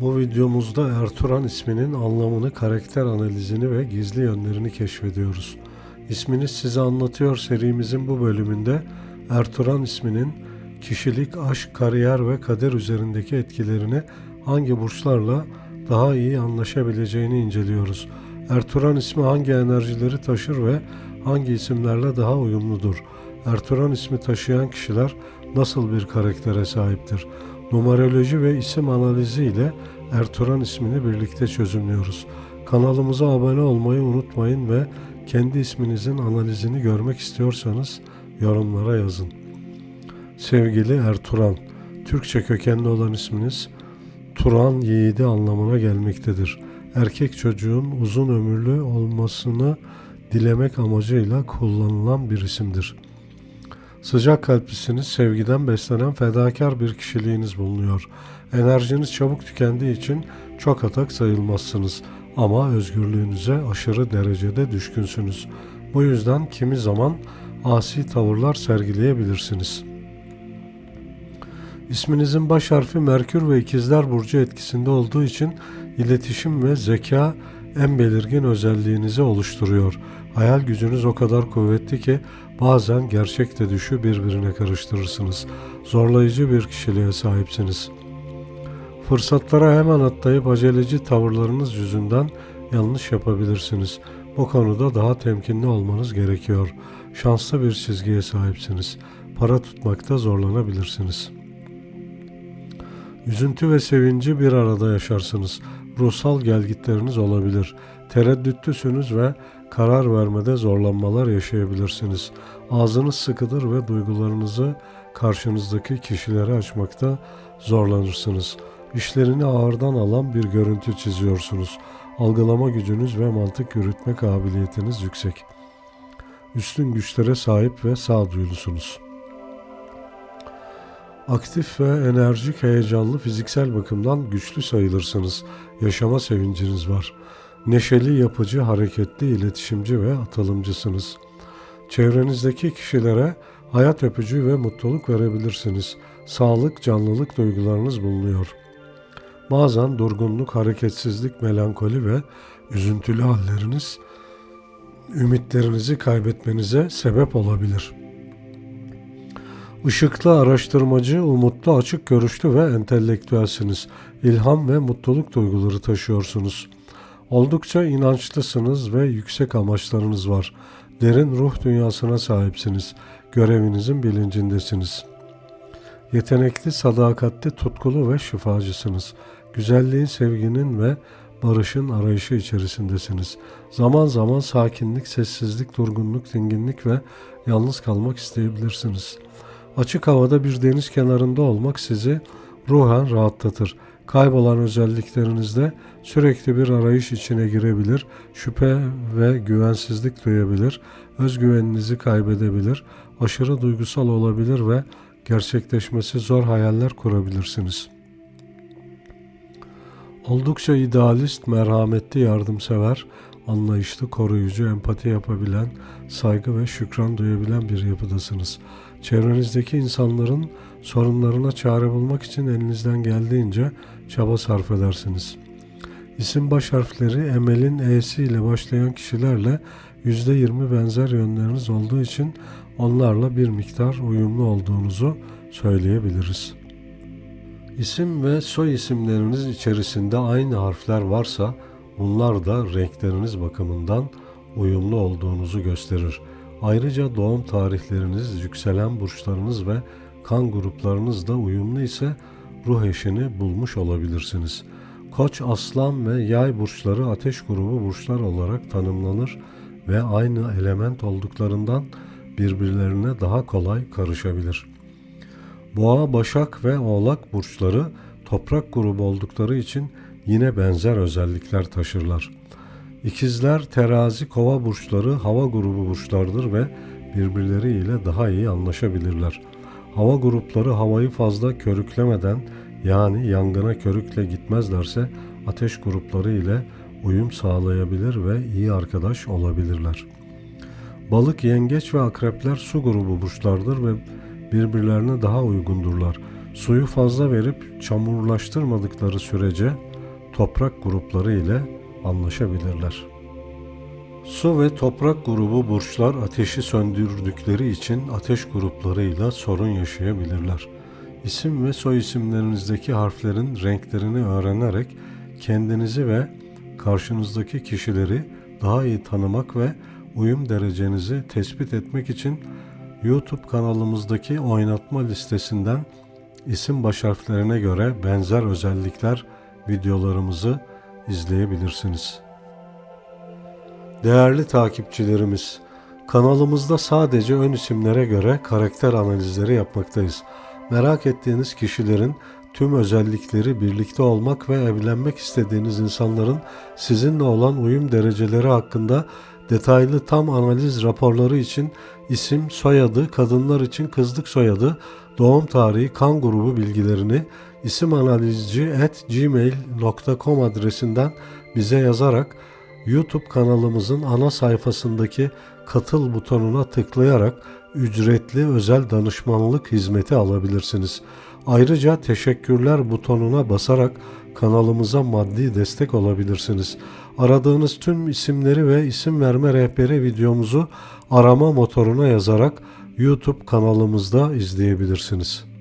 Bu videomuzda Ertuğrul isminin anlamını, karakter analizini ve gizli yönlerini keşfediyoruz. İsmini size anlatıyor serimizin bu bölümünde Ertuğrul isminin kişilik, aşk, kariyer ve kader üzerindeki etkilerini hangi burçlarla daha iyi anlaşabileceğini inceliyoruz. Ertuğrul ismi hangi enerjileri taşır ve hangi isimlerle daha uyumludur? Ertuğrul ismi taşıyan kişiler nasıl bir karaktere sahiptir? Numeroloji ve isim analizi ile Ertuğrul ismini birlikte çözümlüyoruz. Kanalımıza abone olmayı unutmayın ve kendi isminizin analizini görmek istiyorsanız yorumlara yazın. Sevgili Ertuğrul, Türkçe kökenli olan isminiz Turan yiğidi anlamına gelmektedir. Erkek çocuğun uzun ömürlü olmasını dilemek amacıyla kullanılan bir isimdir. Sıcak kalplisiniz, sevgiden beslenen fedakar bir kişiliğiniz bulunuyor. Enerjiniz çabuk tükendiği için çok atak sayılmazsınız ama özgürlüğünüze aşırı derecede düşkünsünüz. Bu yüzden kimi zaman asi tavırlar sergileyebilirsiniz. İsminizin baş harfi Merkür ve İkizler Burcu etkisinde olduğu için iletişim ve zeka en belirgin özelliğinizi oluşturuyor. Hayal gücünüz o kadar kuvvetli ki bazen gerçekle düşü birbirine karıştırırsınız. Zorlayıcı bir kişiliğe sahipsiniz. Fırsatlara hemen atlayıp aceleci tavırlarınız yüzünden yanlış yapabilirsiniz. Bu konuda daha temkinli olmanız gerekiyor. Şanslı bir çizgiye sahipsiniz. Para tutmakta zorlanabilirsiniz. Üzüntü ve sevinci bir arada yaşarsınız. Ruhsal gelgitleriniz olabilir. Tereddütlüsünüz ve karar vermede zorlanmalar yaşayabilirsiniz. Ağzınız sıkıdır ve duygularınızı karşınızdaki kişilere açmakta zorlanırsınız. İşlerini ağırdan alan bir görüntü çiziyorsunuz. Algılama gücünüz ve mantık yürütme kabiliyetiniz yüksek. Üstün güçlere sahip ve sağduyulusunuz. Aktif ve enerjik, heyecanlı, fiziksel bakımdan güçlü sayılırsınız. Yaşama sevinciniz var. Neşeli, yapıcı, hareketli, iletişimci ve atılımcısınız. Çevrenizdeki kişilere hayat öpücüğü ve mutluluk verebilirsiniz. Sağlık, canlılık duygularınız bulunuyor. Bazen durgunluk, hareketsizlik, melankoli ve üzüntülü halleriniz ümitlerinizi kaybetmenize sebep olabilir.'' Işıklı, araştırmacı, umutlu, açık görüşlü ve entelektüelsiniz. İlham ve mutluluk duyguları taşıyorsunuz. Oldukça inançlısınız ve yüksek amaçlarınız var. Derin ruh dünyasına sahipsiniz. Görevinizin bilincindesiniz. Yetenekli, sadakatli, tutkulu ve şifacısınız. Güzelliğin, sevginin ve barışın arayışı içerisindesiniz. Zaman zaman sakinlik, sessizlik, durgunluk, dinginlik ve yalnız kalmak isteyebilirsiniz.'' Açık havada bir deniz kenarında olmak sizi ruhen rahatlatır. Kaybolan özelliklerinizde sürekli bir arayış içine girebilir, şüphe ve güvensizlik duyabilir, özgüveninizi kaybedebilir, aşırı duygusal olabilir ve gerçekleşmesi zor hayaller kurabilirsiniz. Oldukça idealist, merhametli, yardımsever, anlayışlı, koruyucu, empati yapabilen, saygı ve şükran duyabilen bir yapıdasınız. Çevrenizdeki insanların sorunlarına çare bulmak için elinizden geldiğince çaba sarf edersiniz. İsim baş harfleri Emel'in E'si ile başlayan kişilerle %20 benzer yönleriniz olduğu için onlarla bir miktar uyumlu olduğunuzu söyleyebiliriz. İsim ve soy isimleriniz içerisinde aynı harfler varsa bunlar da renkleriniz bakımından uyumlu olduğunuzu gösterir. Ayrıca doğum tarihleriniz, yükselen burçlarınız ve kan gruplarınız da uyumlu ise ruh eşini bulmuş olabilirsiniz. Koç, aslan ve yay burçları ateş grubu burçlar olarak tanımlanır ve aynı element olduklarından birbirlerine daha kolay karışabilir. Boğa, başak ve oğlak burçları toprak grubu oldukları için yine benzer özellikler taşırlar. İkizler, terazi, kova burçları hava grubu burçlardır ve birbirleriyle daha iyi anlaşabilirler. Hava grupları havayı fazla körüklemeden yani yangına körükle gitmezlerse ateş grupları ile uyum sağlayabilir ve iyi arkadaş olabilirler. Balık, yengeç ve akrepler su grubu burçlardır ve birbirlerine daha uygundurlar. Suyu fazla verip çamurlaştırmadıkları sürece toprak grupları ile anlaşabilirler. Su ve toprak grubu burçlar ateşi söndürdükleri için ateş gruplarıyla sorun yaşayabilirler. İsim ve soy isimlerinizdeki harflerin renklerini öğrenerek kendinizi ve karşınızdaki kişileri daha iyi tanımak ve uyum derecenizi tespit etmek için YouTube kanalımızdaki oynatma listesinden isim baş harflerine göre benzer özellikler videolarımızı izleyebilirsiniz. Değerli takipçilerimiz, kanalımızda sadece ön isimlere göre karakter analizleri yapmaktayız. Merak ettiğiniz kişilerin tüm özellikleri birlikte olmak ve evlenmek istediğiniz insanların sizinle olan uyum dereceleri hakkında detaylı tam analiz raporları için isim, soyadı, kadınlar için kızlık soyadı, doğum tarihi, kan grubu bilgilerini isimanalizci@gmail.com adresinden bize yazarak YouTube kanalımızın ana sayfasındaki katıl butonuna tıklayarak ücretli özel danışmanlık hizmeti alabilirsiniz. Ayrıca teşekkürler butonuna basarak kanalımıza maddi destek olabilirsiniz. Aradığınız tüm isimleri ve isim verme rehberi videomuzu arama motoruna yazarak YouTube kanalımızda izleyebilirsiniz.